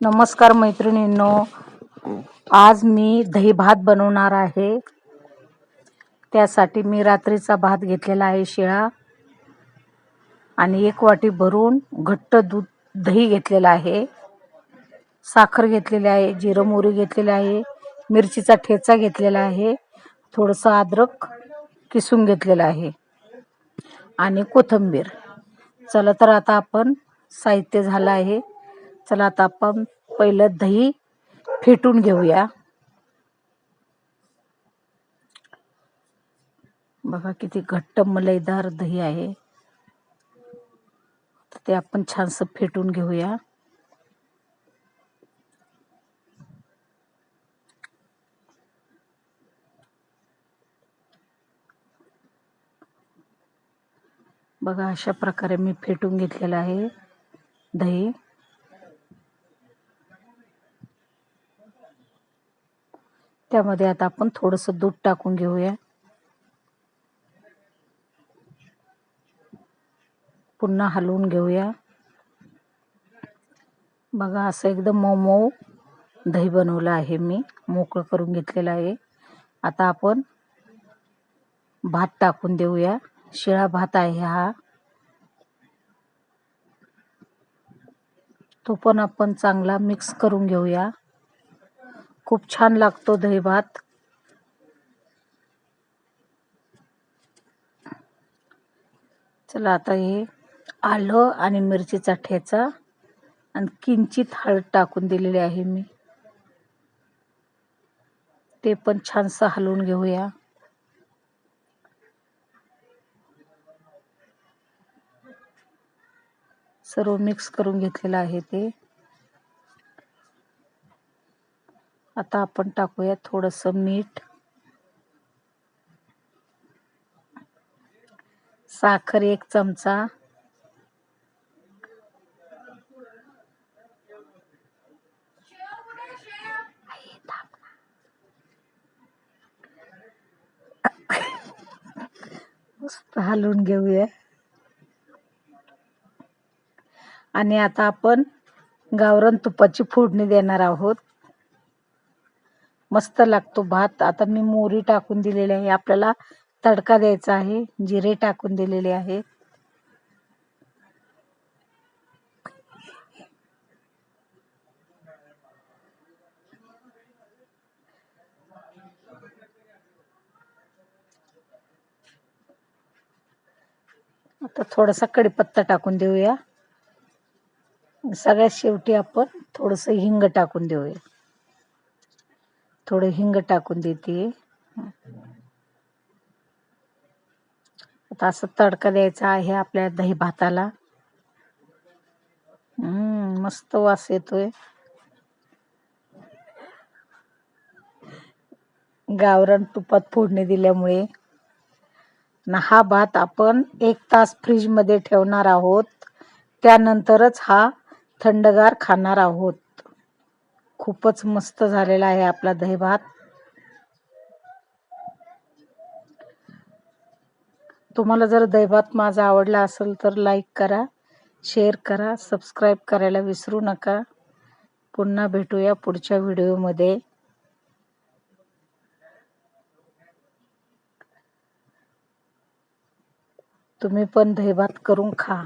नमस्कार मैत्रिणींनो आज मी दही भात बनवणार आहे. त्यासाठी मी रात्रीचा भात घेतलेला आहे शिळा आणि एक वाटी भरून घट्ट दूध दही घेतलेलं आहे. साखर घेतलेली आहे जिरं मोहरी घेतलेली आहे मिरचीचा ठेचा घेतलेला आहे थोडंसं अद्रक किसून घेतलेलं आहे आणि कोथिंबीर. चला तर आता आपण साहित्य झालं आहे. चला आता आपण पहिलं दही फेटून घेऊया. बघा किती घट्ट मलईदार दही आहे. तर ते आपण छानसं फेटून घेऊया. बघा अशा प्रकारे मी फेटून घेतलेलं आहे दही. त्यामध्ये आता आपण थोडंसं दूध टाकून घेऊया. पुन्हा हलवून घेऊया. बघा असं एकदम मऊ मऊ दही बनवलं आहे मी. मोकळं करून घेतलेलं आहे. आता आपण भात टाकून देऊया. शिळा भात आहे हा. तो पण आपण चांगला मिक्स करून घेऊया. खूप छान लागतो दही भात. चला आता हे आलं आणि मिरचीचा ठेचा आणि किंचित हळद टाकून दिलेली आहे मी. ते पण छानसं हलवून घेऊया. सर्व मिक्स करून घेतलेलं आहे ते. आता आपण टाकूया थोडंसं मीठ. साखर एक चमचा. मस्त हलवून घेऊया. आणि आता आपण गावरान तुपाची फोडणी देणार आहोत. मस्त लागतो भात. आता मी मोहरी टाकून दिलेली आहे. आपल्याला तडका द्यायचा आहे. जिरे टाकून दिलेले आहे आता थोडासा कडीपत्ता टाकून देऊया. सगळ्यात शेवटी आपण थोडंसं हिंग टाकून देऊया. थोडं हिंग टाकून देते. आता असं तडका द्यायचा आहे आपल्या दही भाताला. हम्म मस्त वास येतोय. गावरान तुपात फोडणी दिल्यामुळे ना हा भात आपण एक तास फ्रीजमध्ये ठेवणार आहोत. त्यानंतरच हा थंडगार खाणार आहोत. खूपच मस्त झालेला आहे आपला दही भात तुम्हाला जर दैवात माझा आवडला असेल तर लाईक करा शेअर करा सबस्क्राईब करायला विसरू नका. पुन्हा भेटूया पुढच्या व्हिडिओमध्ये तुम्ही पण दही करून खा.